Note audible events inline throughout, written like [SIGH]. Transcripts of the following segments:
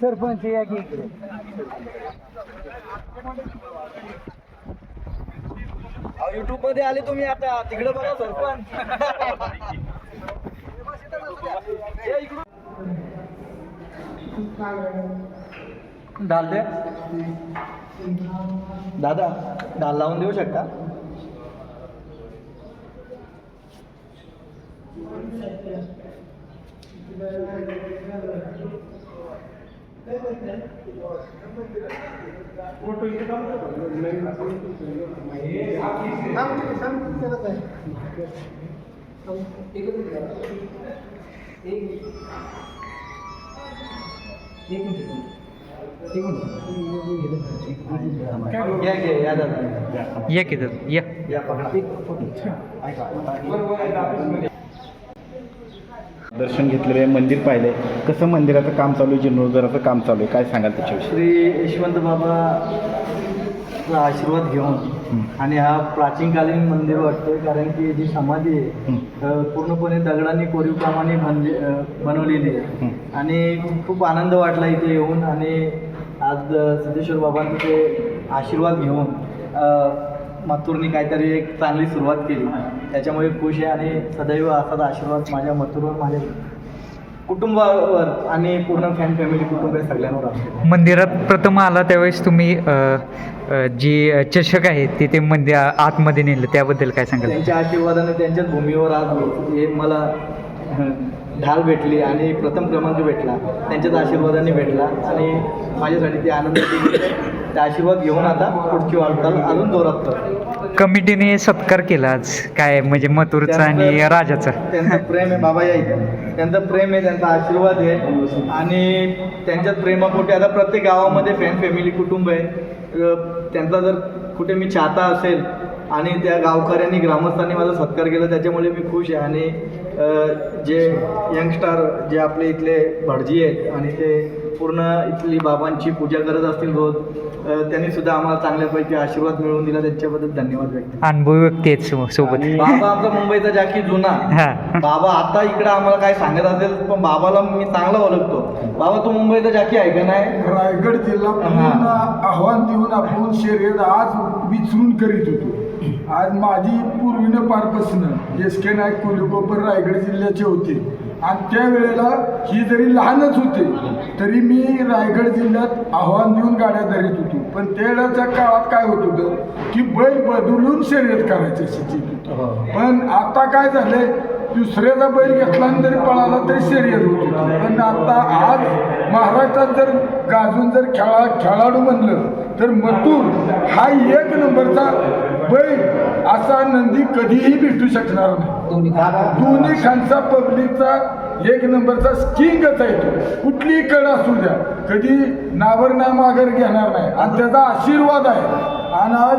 सरपंच या की इकडे. युट्यूबमध्ये आले तुम्ही आता. तिकडे बघा सरपंच. [LAUGHS] डाल द्या दादा डाल लावून देऊ शकता? या घे या. दादा या दर्शन घेतलेलं आहे मंदिर पाहिलंय. कसं मंदिराचं काम चालू आहे जीर्णोद्धाराचं काम चालू आहे? काय सांगाल त्याच्याविषयी? श्री यशवंत बाबा आशीर्वाद घेऊन आणि हा प्राचीनकालीन मंदिर वाटतोय कारण की जी समाधी आहे पूर्णपणे दगडांनी कोरीवकामाने बनली अ, बनवलेली आहे. आणि खूप आनंद वाटला इथे येऊन आणि आज सिद्धेश्वर बाबांचे आशीर्वाद घेऊन मथुरनी काहीतरी एक चांगली सुरुवात केली. त्याच्यामुळे खुश आहे आणि सदैव असाच आशीर्वाद माझ्या मथुरवर माझ्या कुटुंबावर आणि पूर्ण फॅन फॅमिली कुटुंब सगळ्यांवर असतो. मंदिरात प्रथम आला त्यावेळेस तुम्ही अ, अ, जी चषक आहे ते ते मंदिर आतमध्ये नेलं. त्याबद्दल काय सांगाल? त्यांच्या आशीर्वादाने त्यांच्याच भूमीवर आज हे मला ढाल भेटली आणि प्रथम क्रमांक भेटला. त्यांच्याच आशीर्वादाने भेटला आणि माझ्यासाठी ते आनंदाची आशीर्वाद घेऊन आता पुढची वाटचाल अजून जोरात करतो. कमिटीने सत्कार केला आज. काय म्हणजे मथुरचा आणि राजाचा? त्यांचं प्रेम आहे बाबा या इथं त्यांचं प्रेम आहे त्यांचा आशीर्वाद आहे. आणि त्यांच्याच प्रेमापोटी आता प्रत्येक गावामध्ये फॅन फॅमिली कुटुंब आहे. अं, त्यांचा जर कुठे मी चाहता असेल आणि त्या गावकऱ्यांनी ग्रामस्थांनी माझा सत्कार केला त्याच्यामुळे मी खुश आहे. आणि अं, जे यंगस्टार जे आपले इथले भटजी आहेत आणि ते पूर्ण इथली बाबांची पूजा करत असतील रोज अं, त्यांनी सुद्धा आम्हाला चांगल्यापैकी आशीर्वाद मिळवून दिला. त्याच्याबद्दल धन्यवाद व्यक्त अनुभवी व्यक्ती आहेत सोबत. बाबा आमचा मुंबईचा जाकी जुना हा. बाबा आता इकडे आम्हाला काय सांगत असेल पण बाबाला मी चांगला ओळखतो. बाबा तू मुंबईचा जाकी आहे का नाही? रायगड जिल्हा पूर्ण आव्हान देऊन आपण शर्यत आज विचरून करीत होतो. आज माझी पूर्वीनं पारपासनं एस के नाईक कोल्हापूर रायगड जिल्ह्याचे होते. आणि त्यावेळेला ही जरी लहानच होते तरी मी रायगड जिल्ह्यात आव्हान देऊन गाड्या धरीत होतो. पण त्यावेळेच्या काळात काय होत होतं की बैल बदलून शर्यत करायची स्थिती होती. पण आता काय झालंय दुसऱ्याचा बैल घेतला जरी पळाला तरी शर्यत होत होती. पण आता आज महाराष्ट्रात जर गाजून जर खेळा खेळाडू म्हणलं तर मथुर हा एक नंबरचा बैल असा नंदी कधीही भेटू शकणार नाही. दोन्ही खानचा पब्लिकचा एक नंबरचा स्किंगच आहे तो. कुठलीही कड असू द्या. कधी नावर ना माघार घेणार नाही. आणि त्याचा आशीर्वाद आहे. आणि आज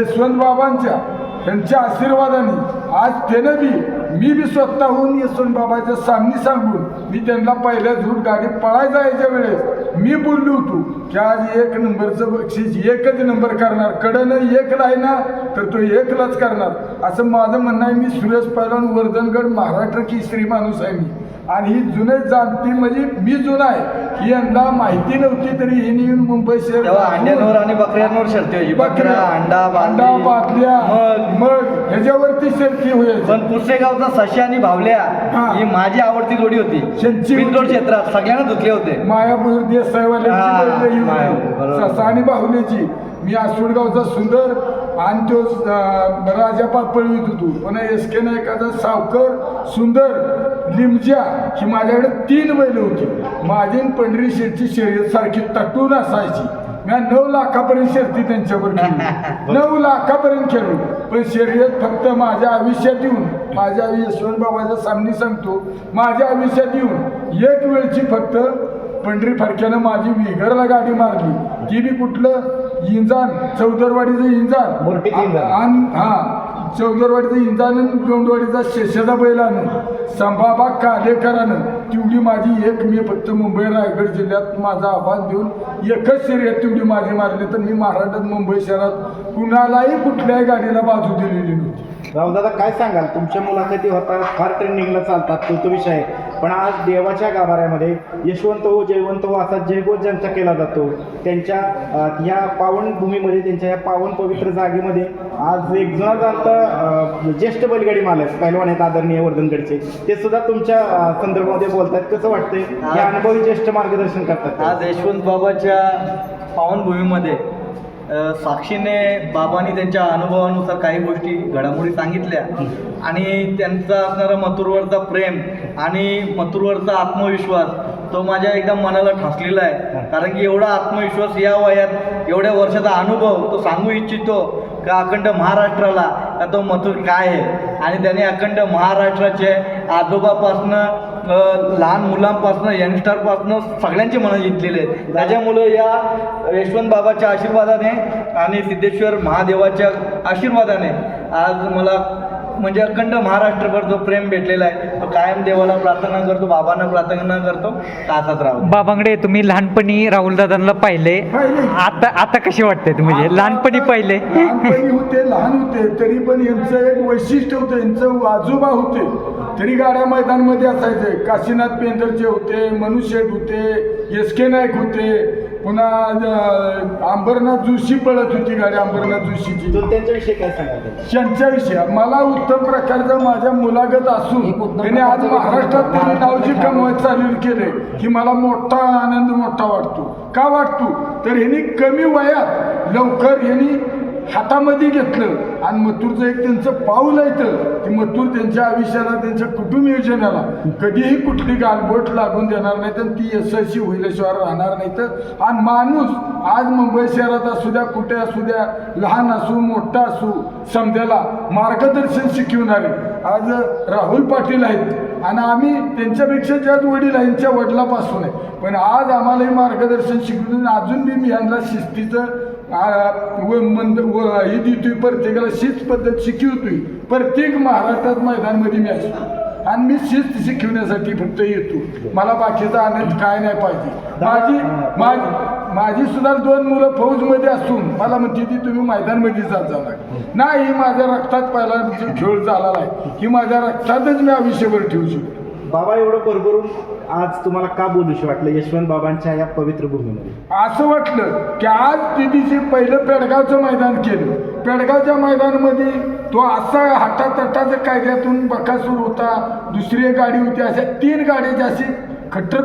यशवंत. बाबांच्या त्यांच्या आशीर्वादाने आज त्यानं बी मी बी स्वतःहून येसून बाबाच्या सामने सांगून मी त्यांना पहिल्या झूट गाडी पळायला जायच्या वेळेस मी बोललो होतो की आज एक नंबरचं बक्षीस एकच नंबर करणार कडनं एक राहिना तर तो एकलाच करणार. असं माझं म्हणणं आहे मी सुरेश पैलवान वर्धनगड महाराष्ट्र श्री माणूस आहे मी. आणि ही जुने जाणती म्हणजे मी जुना आहे. ही यांना माहिती नव्हती तरी ही येऊन मुंबई शहर तेव्हा अंड्यांवर आणि बकऱ्यांवर शर्ती व्हायची बकरा अंडा अंडा बादल्या मग मग ह्याच्यावरती शर्ती होईल पण पुसेगावचा सशी आणि भावल्या हा. ही माझी आवडती जोडी होती. त्यांची क्षेत्रात सगळ्यांना धुतले होते. मायापूर हा, देसाईवाल्यांची माया. बरोबर. ससा आणि बाहुलीची मी आसवडगावचा सुंदर आणि तो अं, राजा पळवित होतो पण एस के नायकाचा सावकर सुंदर. लिमजा ही माझ्याकडे तीन बैल होती. माझी पंढरी शेठची शर्यत सारखी तटून असायची. मी नऊ लाखापर्यंत शर्ती त्यांच्यावर खेळली. [LAUGHS] नऊ लाखापर्यंत खेळलो. पण शर्यत फक्त माझ्या आयुष्यात येऊन माझ्या यशवंत बाबाच्या सामने सांगतो माझ्या आयुष्यात येऊन एक वेळची फक्त पंढरी फडक्यानं माझी विघरला गाडी मारली. ती बी कुठलं? इंजान चौदरवाडीचं इंजान. आणि हा. चौदरवाडीचा इंजान दोंडवाडीचा शेषदा बैलानं संभाबा कालेकरानं तेवढी माझी एक मी फक्त मुंबई रायगड जिल्ह्यात माझा आव्हान देऊन एकच शर्यत तेवढी माझी मारली. तर मी महाराष्ट्रात मुंबई शहरात कुणालाही कुठल्याही गाडीला बाजू दिलेली नव्हती. रावदादा काय सांगाल? तुमच्या मुलाखती होता फार ट्रेनिंगला चालतात तो तो विषय आहे. पण आज देवाच्या गाभाऱ्यामध्ये यशवंत हो जयवंत हो असा जयघोष ज्यांचा केला जातो त्यांच्या अ, या पावनभूमीमध्ये त्यांच्या या पावन पवित्र जागेमध्ये आज एक जुना ज्येष्ठ बैलगाडी मालक पहिलवान आहेत आदरणीय वर्धनगडचे ते सुद्धा तुमच्या संदर्भामध्ये बोलतात. कसं वाटतंय? हे अनुभवी ज्येष्ठ मार्गदर्शन करतात आज यशवंत बाबाच्या पावनभूमीमध्ये साक्षीने बाबांनी त्यांच्या अनुभवानुसार काही गोष्टी घडामोडी सांगितल्या. आणि त्यांचा असणारा मथुरवरचा प्रेम आणि मथुरवरचा आत्मविश्वास तो माझ्या एकदम मनाला ठसलेला आहे. कारण की एवढा आत्मविश्वास या वयात एवढ्या वर्षाचा अनुभव तो सांगू इच्छितो का अखंड महाराष्ट्राला का तो मथुर काय आहे? आणि त्याने अखंड महाराष्ट्राचे आजोबापासनं लहान मुलांपासनं यंगस्टरपासनं सगळ्यांचे मनं जिंकलेले आहेत. त्याच्यामुळं या यशवंत बाबाच्या आशीर्वादाने आणि सिद्धेश्वर महादेवाच्या आशीर्वादाने आज मला म्हणजे अखंड महाराष्ट्रभर जो प्रेम भेटलेला आहे तो कायम देवाला प्रार्थना करतो बाबांना प्रार्थना करतो तासात राहतो बाबांकडे तुम्ही लहानपणी राहुल दादांना पाहिले. आता आता कसे वाटते म्हणजे लहानपणी पाहिले. होते लहान होते तरी पण यांचं एक वैशिष्ट्य होतं यांचं आजोबा होते. तरी गाड्या मैदानमध्ये असायचे. काशीनाथ पेंदरचे होते मनुष्यट होते एस के नाईक होते. पुन्हा अंबरनाथ जोशी पळत होती गाडी अंबरनाथ जोशीची. त्यांच्याविषयी काय त्यांच्याविषयी मला उत्तम प्रकारचं माझ्या मुलागत असून त्याने आज महाराष्ट्रात त्यांनी नावची कमवायचं चालू केले की मला मोठा आनंद मोठा वाटतो. का वाटतो? तर ह्यांनी कमी वयात लवकर ह्यांनी हातामध्ये घेतलं. आणि मथुरचं एक त्यांचं पाऊल आहे तर की मथुर त्यांच्या आयुष्याला त्यांच्या कुटुंब योजनेला कधीही कुठली गालबोट लागून देणार नाही तर ती यशस्वी होईल्याशिवाय राहणार नाही तर. आणि माणूस आज मुंबई शहरात असू द्या कुठे असू द्या लहान असू मोठा असू समजायला मार्गदर्शन शिकवणारे आज राहुल पाटील आहेत. आणि आम्ही त्यांच्यापेक्षा ज्याच वडील आहे यांच्या वडिलापासून आहे. पण आज आम्हालाही मार्गदर्शन शिकवून अजून बी मी यांना शिस्तीचं व मंद व ही देतोय प्रत्येकाला शिस्त पद्धत शिकवतोय प्रत्येक महाराष्ट्रात मैदानमध्ये मी असतो आणि मी शिस्त शिकवण्यासाठी फक्त येतो. मला बाकीचा आनंद काय नाही पाहिजे. माझी माझी माझी सुद्धा दोन मुलं फौजमध्ये असून मला म्हणते ती तुम्ही मैदानमध्ये जात जाणार नाही ही माझ्या रक्तात पहिला खेळ झाला आहे ही माझ्या रक्तातच मी आयुष्यभर ठेवू शकतो. बाबा एवढं भरभरून आज तुम्हाला का बोलूशी वाटलं? यशवंत बाबांच्या या पवित्र भूमीमध्ये. असं वाटलं की आज दिदीचे पहिलं पेडगावचं मैदान केलं. पेडगावच्या मैदानामध्ये तो असा हाटातटाच्या कायद्यातून बकासूर होता. दुसरी एक गाडी होती अशा तीन गाड्याची अशी खट्टर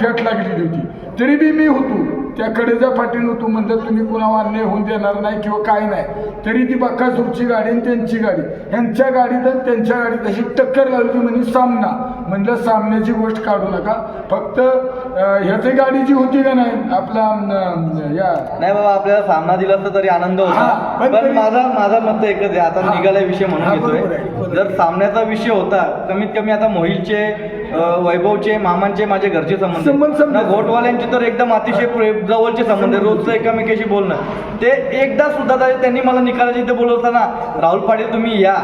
फेट लागलेली होती. तरी बी मी होतो. त्या कडेच्या पाठीन होतो म्हणलं तुम्ही कुणावर अन्याय होऊन देणार नाही किंवा काय नाही. तरी ती बक्कासूरची गाडी आणि त्यांची गाडी. ह्यांच्या गाडीत आणि त्यांच्या गाडीत अशी टक्कर लागली म्हणजे सामना. म्हणलं सामन्याची गोष्ट काढू नका. फक्त ह्याची गाडी जी होती का नाही आपला अं, या. नाही बाबा आपल्याला सामना दिला असता तरी आनंद हा, होता पण पण तरी- माझा माझा मत एकच आहे. आता हा. निघाला विषय हा, म्हणून बरोबर आहे, बरोबर घेतोय. जर सामन्याचा विषय होता कमीत कमी आता मोहिलचे अं, वैभवचे मामांचे माझे घरचे संबंध- संबंध संबंध. ना घोटवाल्यांचे तर एकदम अतिशय प्रे- जवळचे संबंध आहे. रोजचं एकमेकाशी बोलणं. ते एकदा सुद्धा त्या- त्यांनी मला निकालाच्या इथे बोलवताना राहुल पाटील तुम्ही या.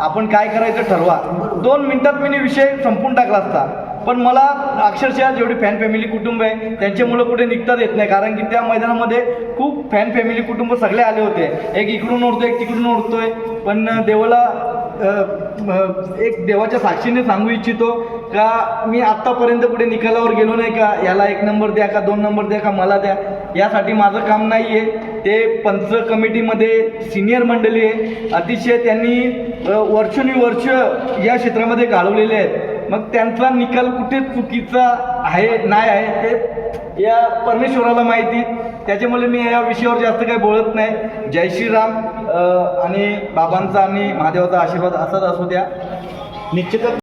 आपण काय करायचं ठरवा. दोन मिनटात मी विषय संपून टाकला असता. पण मला अक्षरशः जेवढी फॅन फॅमिली कुटुंब आहे त्यांचे मुलं कुठे निघतात येत नाही. कारण की त्या मैदानामध्ये खूप फॅन फॅमिली कुटुंब सगळे आले होते. एक इकडून ओढतोय एक तिकडून ओढतोय. पण देवाला एक देवाच्या साक्षीने सांगू इच्छितो का मी आत्तापर्यंत कुठे निकालावर गेलो नाही का? याला एक नंबर द्या का दोन नंबर द्या का मला द्या. यासाठी माझं काम नाही आहे ते पंच कमिटीमध्ये सिनियर मंडळी आहे. अतिशय त्यांनी वर्षानुवर्ष या क्षेत्रामध्ये घालवलेले आहेत. मग त्यांचा निकाल कुठे चुकीचा आहे नाही आहे ते या परमेश्वराला माहिती. त्याच्यामुळे मी या विषयावर जास्त काही बोलत नाही. जय श्रीराम आणि बाबांचा आणि महादेवाचा आशीर्वाद असाच असू द्या. निश्चितच